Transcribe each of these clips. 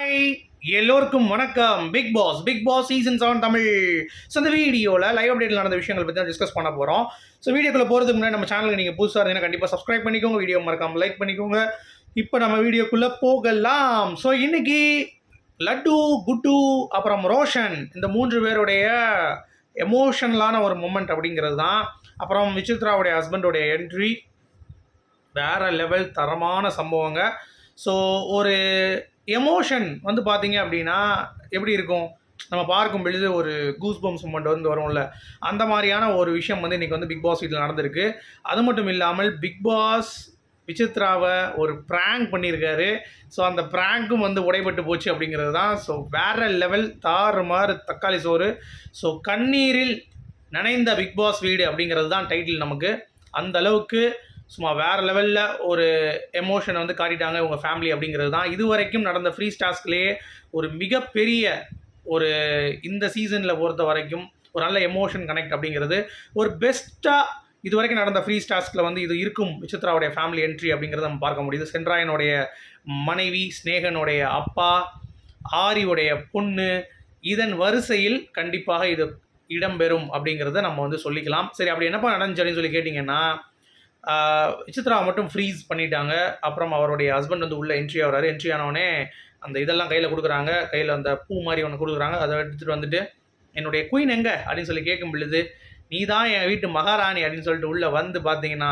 Hi எல்லோருக்கும் வணக்கம். Big boss big boss season seven Tamil. So இந்த வீடியோவில் லைவ் அப்டேட்டில் நடந்த விஷயங்கள் பற்றி தான் டிஸ்கஸ் பண்ண போகிறோம் ஸோ வீடியோக்குள்ளே போகிறதுக்கு முன்னாடி நம்ம சேனலுக்கு நீங்கள் புதுசாக இருந்தீங்கன்னா கண்டிப்பாக சப்ஸ்கிரைப் பண்ணிக்கோங்க. வீடியோ மறக்காமல் லைக் பண்ணிக்கோங்க. இப்போ நம்ம வீடியோக்குள்ளே போகலாம். ஸோ இன்னைக்கு லட்டு குட்டு அப்புறம் ரோஷன் இந்த மூன்று பேருடைய எமோஷனலான ஒரு மூமெண்ட் அப்படிங்கிறது தான். அப்புறம் விசித்ராவுடைய ஹஸ்பண்டோடைய என்ட்ரி வேற லெவல் தரமான சம்பவங்க. ஸோ ஒரு எமோஷன் வந்து பார்த்தீங்க அப்படின்னா எப்படி இருக்கும்? நம்ம பார்க்கும் பொழுது ஒரு கூஸ் பம்ஸ் மூமெண்ட் வந்து வரும்ல. அந்த மாதிரியான ஒரு விஷயம் வந்து இன்றைக்கி வந்து பிக் பாஸ் வீட்டில் நடந்திருக்கு. அது மட்டும் இல்லாமல் பிக் பாஸ் விசித்ராவை ஒரு ப்ராங்க் பண்ணியிருக்காரு. ஸோ அந்த ப்ராங்க்கும் வந்து உடைபட்டு போச்சு அப்படிங்கிறது தான். ஸோ வேற லெவல் தாறு மாறு தக்காளி சோறு. ஸோ கண்ணீரில் நனைந்த பிக் பாஸ் வீடு அப்படிங்கிறது தான் டைட்டில் நமக்கு. அந்த அளவுக்கு சும்மா வேறு லெவலில் ஒரு எமோஷனை வந்து காட்டிட்டாங்க இவங்க ஃபேமிலி அப்படிங்கிறது தான். இது வரைக்கும் நடந்த ஃப்ரீ ஸ்டாஸ்க்லேயே ஒரு மிகப்பெரிய ஒரு இந்த சீசனில் பொறுத்த வரைக்கும் ஒரு நல்ல எமோஷன் கனெக்ட் அப்படிங்கிறது. ஒரு பெஸ்ட்டாக இது வரைக்கும் நடந்த ஃப்ரீ ஸ்டாஸ்கில் வந்து இது இருக்கும் விசித்ராவுடைய ஃபேமிலி என்ட்ரி அப்படிங்கிறத நம்ம பார்க்க முடியுது. சென்ட்ராயனுடைய மனைவி ஸ்னேகனுடைய அப்பா ஆரியுடைய பொண்ணு இதன் வரிசையில் கண்டிப்பாக இது இடம்பெறும் அப்படிங்கிறத நம்ம வந்து சொல்லிக்கலாம். சரி அப்படி என்னப்பா நடந்துச்சுன்னு சொல்லி கேட்டிங்கன்னா விசித்ரா மட்டும் ஃப்ரீஸ் பண்ணிட்டாங்க. அப்புறம் அவருடைய ஹஸ்பண்ட் வந்து உள்ளே என்ட்ரி ஆகிறாரு. என்ட்ரி ஆனவுடனே அந்த இதெல்லாம் கையில் கொடுக்குறாங்க. கையில் அந்த பூ மாதிரி ஒன்று கொடுக்குறாங்க. அதை எடுத்துகிட்டு வந்துட்டு என்னுடைய குயின் எங்கே? அப்படின்னு சொல்லி கேட்கும் பொழுது நீ தான் என் வீட்டு மகாராணி அப்படின்னு சொல்லிட்டு உள்ளே வந்து பார்த்தீங்கன்னா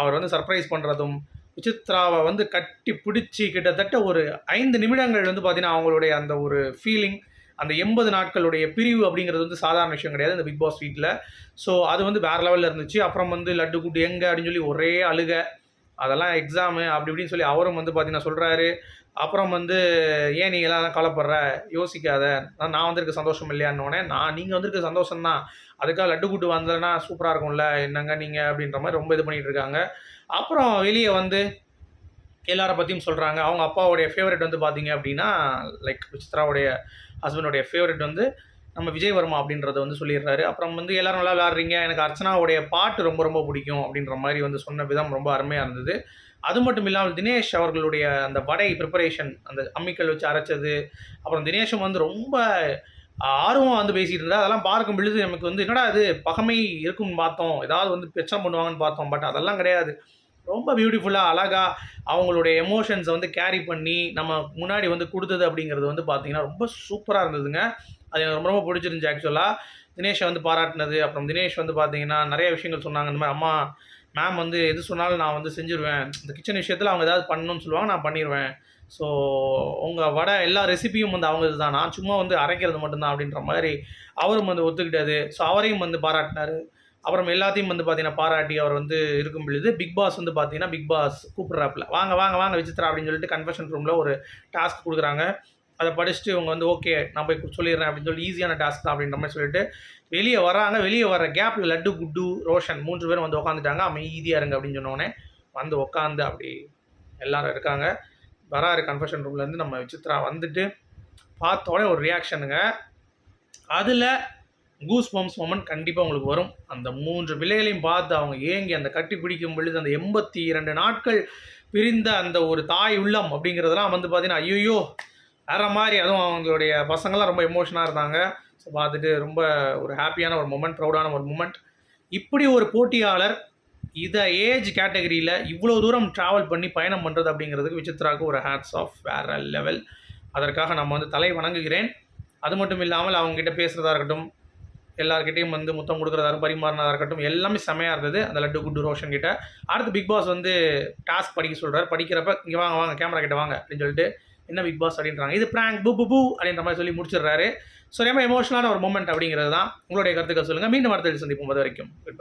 அவர் வந்து சர்ப்ரைஸ் பண்ணுறதும் விசித்ராவை வந்து கட்டி பிடிச்சி கிட்டத்தட்ட ஒரு ஐந்து நிமிடங்கள் வந்து பார்த்தீங்கன்னா அவங்களுடைய அந்த ஒரு ஃபீலிங் அந்த எண்பது நாட்களுடைய பிரிவு அப்படிங்கிறது வந்து சாதாரண விஷயம் கிடையாது இந்த பிக் பாஸ் வீட்டில் ஸோ அது வந்து வேறு லெவலில் இருந்துச்சு. அப்புறம் வந்து லட்டு கூட்டு எங்கே அப்படின்னு சொல்லி ஒரே அழுக. அதெல்லாம் எக்ஸாமு அப்படி இப்படின்னு சொல்லி அவரும் வந்து பார்த்தீங்கன்னா சொல்கிறாரு அப்புறம் வந்து ஏன் நீங்கள் எல்லாம் கவலைப்படுற? யோசிக்காத. நான் நான் வந்திருக்க சந்தோஷம் இல்லையான்னு நான் நீங்கள் வந்திருக்க சந்தோஷம் தான். அதுக்காக லட்டு கூட்டு வந்ததுன்னா சூப்பராக இருக்கும்ல. என்னங்க நீங்கள் அப்படின்ற மாதிரி ரொம்ப இது பண்ணிகிட்டு இருக்காங்க. அப்புறம் வெளியே வந்து எல்லாரை பற்றியும் சொல்கிறாங்க அவங்க அப்பாவுடைய ஃபேவரட் வந்து பார்த்தீங்க அப்படின்னா லைக் விசித்ராவுடைய ஹஸ்பண்டோடைய ஃபேவரட் வந்து நம்ம விஜய் வர்மா அப்படின்றத வந்து சொல்லிடுறாரு. அப்புறம் வந்து எல்லாரும் நல்லா விளாட்றீங்க எனக்கு அர்ச்சனாவுடைய பாட்டு ரொம்ப ரொம்ப பிடிக்கும் அப்படின்ற மாதிரி வந்து சொன்ன விதம் ரொம்ப அருமையாக இருந்தது. அது மட்டும் இல்லாமல் தினேஷ் அவர்களுடைய அந்த வடை ப்ரிப்பரேஷன் அந்த அம்மிக்கல் வச்சு அரைச்சது அப்புறம் தினேஷும் வந்து ரொம்ப ஆர்வம் வந்து பேசிகிட்டு இருந்தா அதெல்லாம் பார்க்கும் பொழுது நமக்கு வந்து என்னடா இது பகமை இருக்கும்னு பார்த்தோம் ஏதாவது வந்து பிரச்சனை பண்ணுவாங்கன்னு பார்த்தோம். பட் அதெல்லாம் கிடையாது. ரொம்ப பியூட்டிஃபுல்லாக அழகாக அவங்களுடைய எமோஷன்ஸை வந்து கேரி பண்ணி நம்ம முன்னாடி வந்து கொடுத்தது அப்படிங்கிறது வந்து பார்த்தீங்கன்னா ரொம்ப சூப்பராக இருந்ததுங்க. அது எனக்கு ரொம்ப ரொம்ப பிடிச்சிருந்துச்சு ஆக்சுவலாக தினேஷை வந்து பாராட்டினது அப்புறம் தினேஷ் வந்து பார்த்தீங்கன்னா நிறைய விஷயங்கள் சொன்னாங்க. இந்த மாதிரி அம்மா மேம் வந்து எது சொன்னாலும் நான் வந்து செஞ்சுருவேன். இந்த கிச்சன் விஷயத்தில் அவங்க ஏதாவது பண்ணணும்னு சொல்லுவாங்க நான் பண்ணிடுவேன் ஸோ உங்கள் வடை எல்லா ரெசிபியும் வந்து அவங்க இதுதான். நான் சும்மா வந்து அரைக்கிறது மட்டும்தான் அப்படின்ற மாதிரி அவரும் வந்து ஒத்துக்கிட்டாரு. ஸோ அவரையும் வந்து பாராட்டினார். அப்புறம் எல்லாத்தையும் வந்து பார்த்தீங்கன்னா பாராட்டி அவர் வந்து இருக்கும் பொழுது பிக் பாஸ் வந்து பார்த்தீங்கன்னா பிக் பாஸ் கூப்பிட்றாப்புல. வாங்க வாங்க வாங்க விசித்ரா அப்படின்னு சொல்லிட்டு கன்ஃபெஷன் ரூமில் ஒரு டாஸ்க் கொடுக்குறாங்க. அதை படிச்சுட்டு இவங்க வந்து ஓகே நான் போய் சொல்லிடுறேன் அப்படின்னு சொல்லி ஈஸியான டாஸ்க் தான் அப்படின்ற மாதிரி சொல்லிட்டு வெளியே வராங்க. வெளியே வர கேப்பில் லட்டு குட்டு ரோஷன் மூன்று பேரும் வந்து உட்காந்துட்டாங்க அமைதியாக இருங்க அப்படின்னு சொன்னோடனே வந்து உட்காந்து அப்படி எல்லாரும் இருக்காங்க. வராரு கன்ஃபெஷன் ரூம்லேருந்து நம்ம விசித்ரா வந்துட்டு பார்த்தோடனே ஒரு ரியாக்ஷனுங்க அதில் கூஸ் பம்ப்ஸ் மொமெண்ட் கண்டிப்பாக உங்களுக்கு வரும். அந்த மூன்று பிள்ளைகளையும் பார்த்து அவங்க ஏங்கி அந்த கட்டி பிடிக்கும் பொழுது அந்த எண்பத்தி இரண்டு நாட்கள் பிரிந்த அந்த ஒரு தாய் உள்ளம் அப்படிங்கிறதெல்லாம் வந்து பார்த்தீங்கன்னா ஐயோ வேற மாதிரி அதுவும் அவங்களுடைய பசங்கள்லாம் ரொம்ப எமோஷனாக இருந்தாங்க. ஸோ பார்த்துட்டு ரொம்ப ஒரு ஹாப்பியான ஒரு மூமெண்ட் ப்ரௌடான ஒரு மூமெண்ட் இப்படி ஒரு போட்டியாளர் இதை ஏஜ் கேட்டகரியில் இவ்வளோ தூரம் ட்ராவல் பண்ணி பயணம் பண்ணுறது அப்படிங்கிறதுக்கு விசித்ராவுக்கு ஒரு ஹேட்ஸ் ஆஃப் வேற லெவல் அதற்காக நம்ம வந்து தலை வணங்குகிறேன். அது மட்டும் இல்லாமல் அவங்ககிட்ட பேசுகிறதா இருக்கட்டும் எல்லாருக்கிட்டையும் வந்து முத்தம் கொடுக்குறதா பரிமாறினதாக இருக்கட்டும் எல்லாமே செமையாக இருந்தது. அந்த லட்டு குட்டு ரோஷன் கிட்ட. அடுத்து பிக் பாஸ் வந்து டாஸ்க் படிக்க சொல்கிறார் படிக்கிறப்ப இங்கே வாங்க வாங்க கேமரா கிட்ட வாங்க அப்படின்னு சொல்லிட்டு என்ன பிக் பாஸ்? அப்படின்றாங்க. இது பிராங்க் பு பு பூ அப்படின்ற மாதிரி சொல்லி முடிச்சிடுறாரு. ஸோ ரொம்ப எமோஷனலான ஒரு மூமெண்ட் அப்படிங்கிறது தான் உங்களுடைய கருத்துக்கள் சொல்லுங்கள் மீண்டும் அடுத்த சந்திப்போம். அது வரைக்கும் குட்